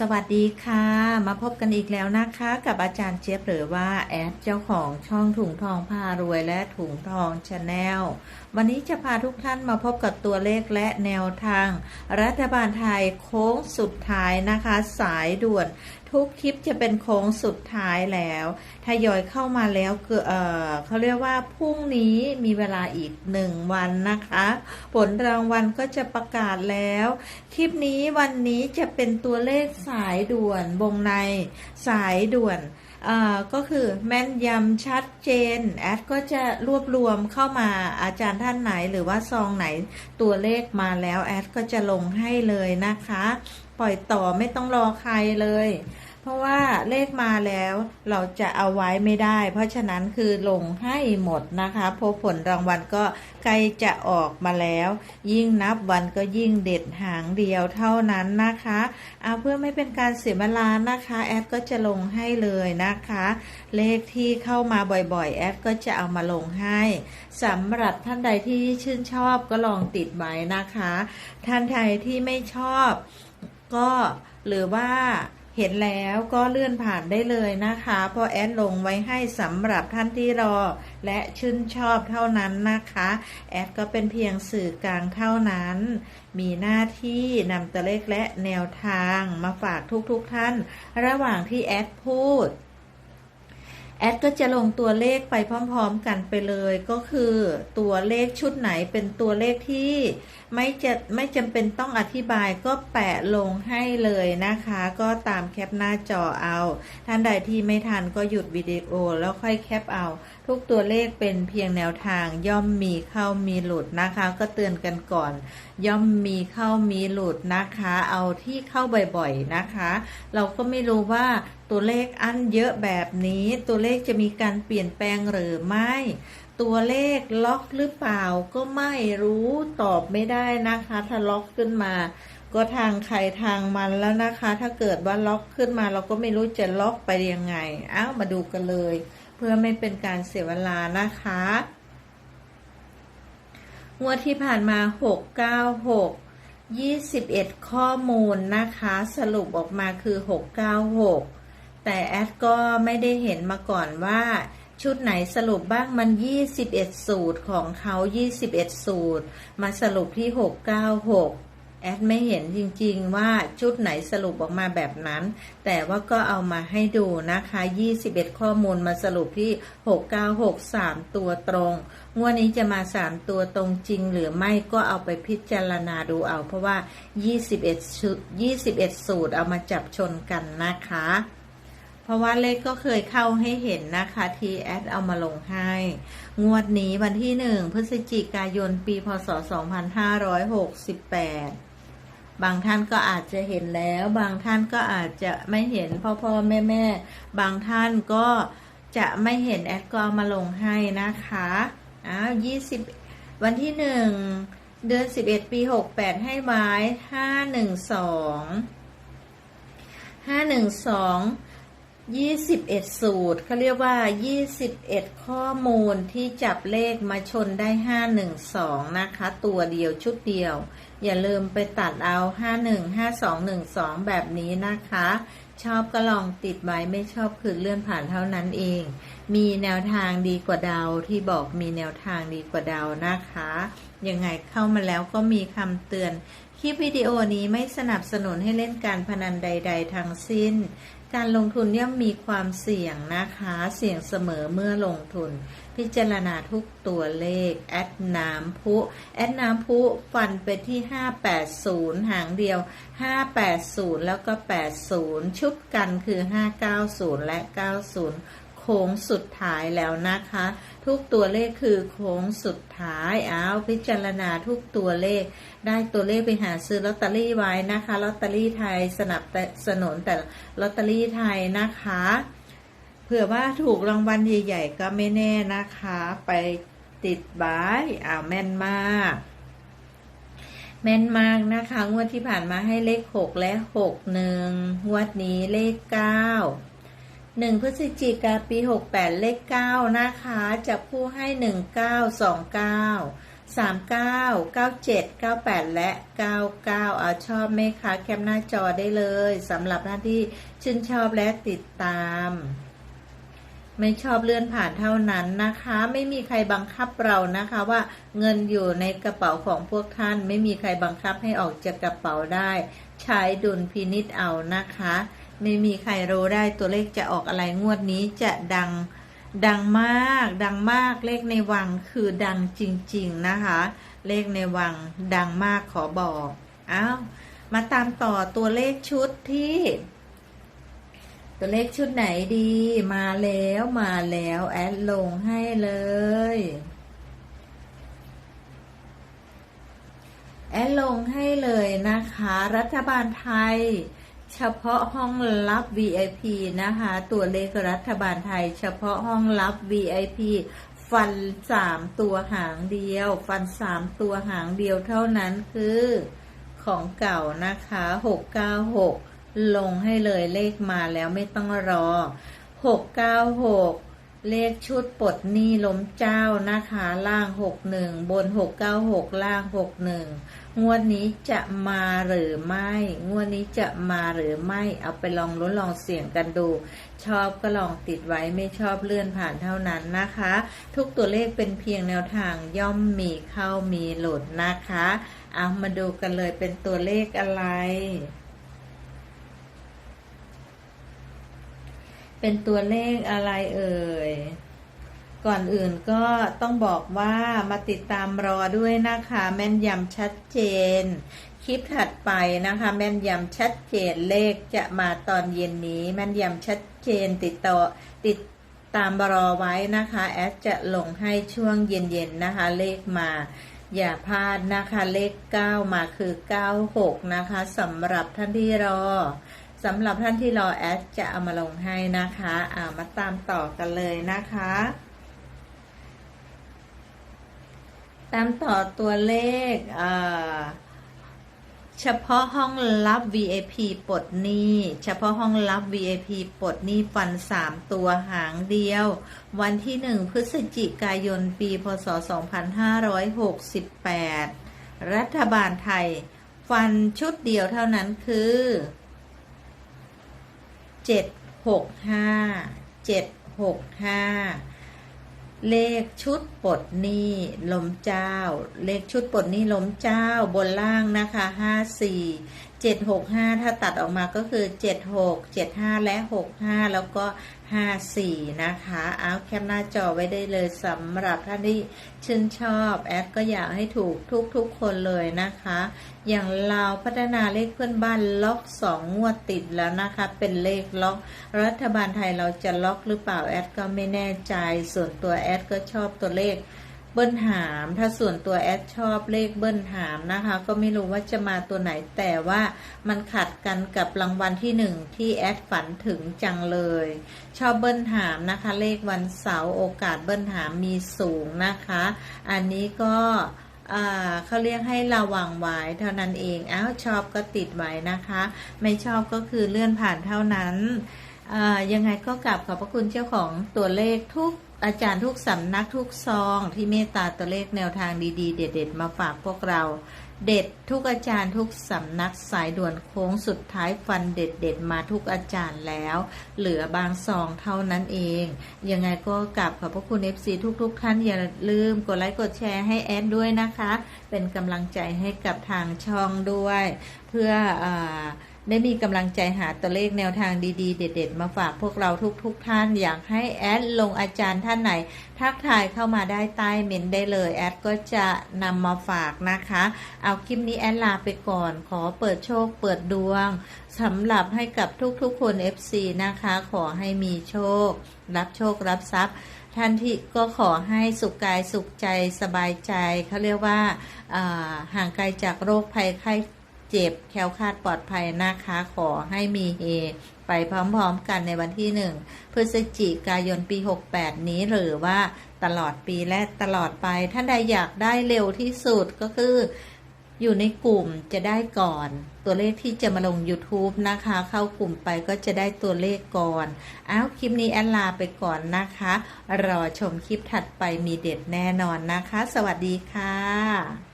สวัสดีค่ะ มาพบกันอีกแล้วนะคะ กับอาจารย์เจี๊ยบหรือว่าแอดเจ้าของช่องถุงทองพารวยและถุงทองชาแนลวันนี้จะพาทุกท่านมาพบกับตัวเลขและแนวทาง รัฐบาลไทยโค้งสุดท้ายนะคะ สายด่วน ทุกคลิปจะเป็นโค้งสุดท้ายแล้วทยอยเข้ามาแล้วคือเออเขาเรียกว่าพรุ่งนี้มีเวลาอีกหนึ่งวันนะคะ ผลรางวัลก็จะประกาศแล้ว คลิปนี้วันนี้จะเป็นตัวเลขสายด่วนวงในสายด่วนก็คือแม่นยำชัดเจน แอดก็จะรวบรวมเข้ามาอาจารย์ท่านไหนหรือว่าซองไหนตัวเลขมาแล้วแอดก็จะลงให้เลยนะคะ ปล่อยต่อไม่ต้องรอใครเลย เพราะว่าเลขมาแล้วเราจะเอาไว้ไม่ได้ เพราะฉะนั้นคือลงให้หมดนะคะพราะผลรางวัลก็ใกล้จะออกมาแล้ว ยิ่งนับวันก็ยิ่งเด็ดหางเดียวเท่านั้นนะคะเอาเพื่อไม่เป็นการเสียเวลานะคะ แอดก็จะลงให้เลยนะคะ เลขที่เข้ามาบ่อยๆ แอดก็จะเอามาลงให้สำหรับท่านใดที่ชื่นชอบก็ลองติดไว้นะคะ ท่านใดที่ไม่ชอบ ก็หรือว่า เห็นแล้วก็เลื่อนผ่านได้เลยนะคะเพราะแอดลงไว้ให้สำหรับท่านที่รอ และชื่นชอบเท่านั้นนะคะ แอดก็เป็นเพียงสื่อกลางเท่านั้น มีหน้าที่นำตัวเลขและแนวทางมาฝากทุกๆทท่าน ระหว่างที่แอดพูด แอดก็จะลงตัวเลขไปพร้อมๆกันไปเลยก็คือตัวเลขชุดไหนเป็นตัวเลขที่ไม่จะไม่จำเป็นต้องอธิบายก็แปะลงให้เลยนะคะ ก็ตามแคปหน้าจอเอา ท่านใดที่ไม่ทันก็หยุดวิดีโอแล้วค่อยแคปเอาทุกตัวเลขเป็นเพียงแนวทางย่อมมีเข้ามีหลุดนะคะ ก็เตือนกันก่อน ย่อมมีเข้ามีหลุดนะคะ เอาที่เข้าบ่อยๆนะคะ เราก็ไม่รู้ว่าตัวเลขอันเยอะแบบนี้ ตัวเลขจะมีการเปลี่ยนแปลงหรือไม่ ตัวเลขล็อกหรือเปล่าก็ไม่รู้ตอบไม่ได้นะคะ ถ้าล็อกขึ้นมาก็ทางใครทางมันแล้วนะคะ ถ้าเกิดว่าล็อกขึ้นมาเราก็ไม่รู้จะล็อกไปยังไง เอ้ามาดูกันเลย พื่อไม่เป็นการเสียเวลานะคะ งวดที่ผ่านมา 696 21 ข้อมูลนะคะ สรุปออกมาคือ 696 แต่แอดก็ไม่ได้เห็นมาก่อนว่า ชุดไหนสรุปบ้างมัน 21 สูตรของเขา 21 สูตร มาสรุปที่ 696 แอดไม่เห็นจริงๆว่าชุดไหนสรุปออกมาแบบนั้น แต่ว่าก็เอามาให้ดูนะคะ 21 ข้อมูลมาสรุปที่ 6963ตัวตรง งวดนี้จะมา 3 ตัวตรงจริงหรือไม่ก็เอาไปพิจารณาดูเอา เพราะว่า 21 ชุด 21 สูตรเอามาจับชนกันนะคะ เพราะว่าเลขก็เคยเข้าให้เห็นนะคะที่แอดเอามาลงให้ งวดนี้วันที่ 1 พฤศจิกายนปีพศ 2568 บางท่านก็อาจจะเห็นแล้ว บางท่านก็อาจจะไม่เห็นพ่อพ่อแม่แม่บางท่านก็จะไม่เห็นแอดก็เอามาลงให้นะคะอ้าวยี่สิบวันที่หนึ่งเดือนสิบเอ็ดปีหกแปดให้ไว้ห้าหนึ่งสองห้าหนึ่งสอง 21 สูตรเขาเรียกว่า 21 ข้อมูลที่จับเลขมาชนได้ 512 นะคะ ตัวเดียวชุดเดียว อย่าลืมไปตัดเอา 51 52 12 แบบนี้นะคะ ชอบก็ลองติดไว้ไม่ชอบคือเลื่อนผ่านเท่านั้นเอง มีแนวทางดีกว่าเดาที่บอกมีแนวทางดีกว่าเดานะคะ ยังไงเข้ามาแล้วก็มีคำเตือน คลิปวิดีโอนี้ไม่สนับสนุนให้เล่นการพนันใด ๆ ทั้งสิ้น การลงทุนย่อมมีความเสี่ยงนะคะ เสี่ยงเสมอเมื่อลงทุน พิจารณาทุกตัวเลข แอดน้ำพุแอดน้ำพุฟันไปที่ 580 หางเดียว 580 แล้วก็ 80 ชุดกันคือ 590 และ 90 ค้งสุดท้ายแล้วนะคะ ทุกตัวเลขคือโค้งสุดท้ายเอาพิจารณาทุกตัวเลข ได้ตัวเลขไปหาซื้อลอตเตอรี่ไว้นะคะลอตเตอรี่ไทยสนับสนุนแต่ลอตเตอรี่ไทยนะคะเผื่อว่าถูกรางวัลใหญ่ ๆ ก็ไม่แน่นะคะ ไปติดบายอ้าวแม่นมาก แม่นมากนะคะ งวดที่ผ่านมาให้เลขหกและหกหนึ่งงวดนี้เลขเก้า หนึ่งพฤศจิกาปีหกแปดเลขเก้านะคะ จับคู่ให้หนึ่งเก้าสองเก้า39 97 98 และ 99 เอาชอบไหมคะแคปหน้าจอได้เลยสำหรับท่านที่ชื่นชอบและติดตาม ไม่ชอบเลื่อนผ่านเท่านั้นนะคะ ไม่มีใครบังคับเรานะคะว่าเงินอยู่ในกระเป๋าของพวกท่าน ไม่มีใครบังคับให้ออกจากกระเป๋าได้ ใช้ดุลพินิษเอานะคะ ไม่มีใครรู้ได้ตัวเลขจะออกอะไรงวดนี้จะดังดังมาก ดังมากเลขในวังคือดังจริง ๆ นะคะ เลขในวังดังมากขอบอกอ้าวมาตามต่อตัวเลขชุดที่ ตัวเลขชุดไหนดี มาแล้วมาแล้วแอดลงให้เลยแอดลงให้เลยนะคะ รัฐบาลไทย เฉพาะห้องรับ VIP นะคะ ตัวเลขรัฐบาลไทย เฉพาะห้องรับ VIP ฟันสามตัวหางเดียว ฟันสามตัวหางเดียวเท่านั้นคือของเก่านะคะ696ลงให้เลยเลขมาแล้วไม่ต้องรอ696เเลขชุดปลดหนี้ล้มเจ้านะคะ ล่าง61บน696ล่าง61งวดนี้จะมาหรือไม่ งวดนี้จะมาหรือไม่ เอาไปลองลุ้นลองเสี่ยงกันดู ชอบก็ลองติดไว้ไม่ชอบเลื่อนผ่านเท่านั้นนะคะ ทุกตัวเลขเป็นเพียงแนวทางย่อมมีเข้ามีหลุดนะคะ เอามาดูกันเลยเป็นตัวเลขอะไร เป็นตัวเลขอะไรเอ่ย ก่อนอื่นก็ต้องบอกว่ามาติดตามรอด้วยนะคะ แม่นยำชัดเจน คลิปถัดไปนะคะ แม่นยำชัดเจนเลขจะมาตอนเย็นนี้ แม่นยำชัดเจนติดต่อติดตามรอไว้นะคะ แอดจะลงให้ช่วงเย็นๆนะคะ เลขมาอย่าพลาดนะคะเลข 9 มาคือ 96 นะคะสำหรับท่านที่รอ สำหรับท่านที่รอแอดจะเอามาลงให้นะคะอ่ามาตามต่อกันเลยนะคะ ตามต่อตัวเลขอ่าเฉพาะห้องรับ VIP ปลดหนี้ เฉพาะห้องรับ VIP ปลดหนี้ฟัน 3 ตัวหางเดียว วันที่ 1 พฤศจิกายน ปี พศ 2568 รัฐบาลไทย ฟันชุดเดียวเท่านั้นคือ 765 765 เลขชุดปลดหนี้ลมเจ้า เลขชุดปลดหนี้ลมเจ้าบนล่างนะคะห้าสี่ เจ็ดหกห้าถ้าตัดออกมาก็คือเจ็ดหกเจ็ดห้าและหกห้าแล้วก็ห้าสี่นะคะเอาแคปหน้าจอไว้ได้เลยสำหรับท่านที่ชื่นชอบแอดก็อยากให้ถูกทุกๆคนเลยนะคะ อย่างเราพัฒนาเลขเพื่อนบ้านล็อกสองงวดติดแล้วนะคะ เป็นเลขล็อก รัฐบาลไทยเราจะล็อกหรือเปล่าแอดก็ไม่แน่ใจส่วนตัวแอดก็ชอบตัวเลข เบิ้ลหาม ถ้าส่วนตัวแอดชอบเลขเบิ้ลหามนะคะ ก็ไม่รู้ว่าจะมาตัวไหนแต่ว่ามันขัดกันกับรางวัลที่หนึ่งที่แอดฝันถึงจังเลย ชอบเบิ้ลหามนะคะ เลขวันเสาร์โอกาสเบิ้ลหามมีสูงนะคะ อันนี้ก็เขาเรียกให้ระวังไว้เท่านั้นเองอ้าวชอบก็ติดไว้นะคะ ไม่ชอบก็คือเลื่อนผ่านเท่านั้นยังไงก็กลับขอบพระคุณเจ้าของตัวเลขทุก อาจารย์ทุกสำนักทุกซองที่เมตตาตัวเลขแนวทางดีๆ เด็ด ๆ มาฝากพวกเรา เด็ดทุกอาจารย์ทุกสำนักสายด่วนโค้งสุดท้ายฟันเด็ดเด็ด ๆ มาทุกอาจารย์แล้ว เหลือบางซองเท่านั้นเอง ยังไงก็กลับขอบพระคุณ FC ทุก ๆ ท่านอย่าลืมกดไลค์กดแชร์ให้แอดด้วยนะคะ เป็นกำลังใจให้กับทางช่องด้วย เพื่ออ ได้มีกำลังใจหาตัวเลขแนวทางดีๆ เด็ด ๆ มาฝากพวกเราทุกๆทท่านอยากให้แอดลงอาจารย์ท่านไหน ทักทายเข้ามาได้ใต้เมนได้เลย แอดก็จะนำมาฝากนะคะ เอาคลิปนี้แอดลาไปก่อน ขอเปิดโชคเปิดดวงสำหรับให้กับทุกๆคน FC นะคะ ขอให้มีโชค รับโชครับทรัพย์ท่านที่ก็ขอให้สุขกายสุขใจสบายใจเขาเรียกว่าอ่าห่างไกลจากโรคภัยไข้ เจ็บแคล้วคลาดปลอดภัยนะคะขอให้มีเฮไปพร้อมๆกันในวันที่หนึ่งพฤศจิกายนปี 68 นี้หรือว่าตลอดปีและตลอดไป ท่านใดอยากได้เร็วที่สุดก็คืออยู่ในกลุ่มจะได้ก่อน ตัวเลขที่จะมาลง YouTube นะคะ เข้ากลุ่มไปก็จะได้ตัวเลขก่อน อ้าวคลิปนี้แอดลาไปก่อนนะคะ รอชมคลิปถัดไปมีเด็ดแน่นอนนะคะ สวัสดีค่ะ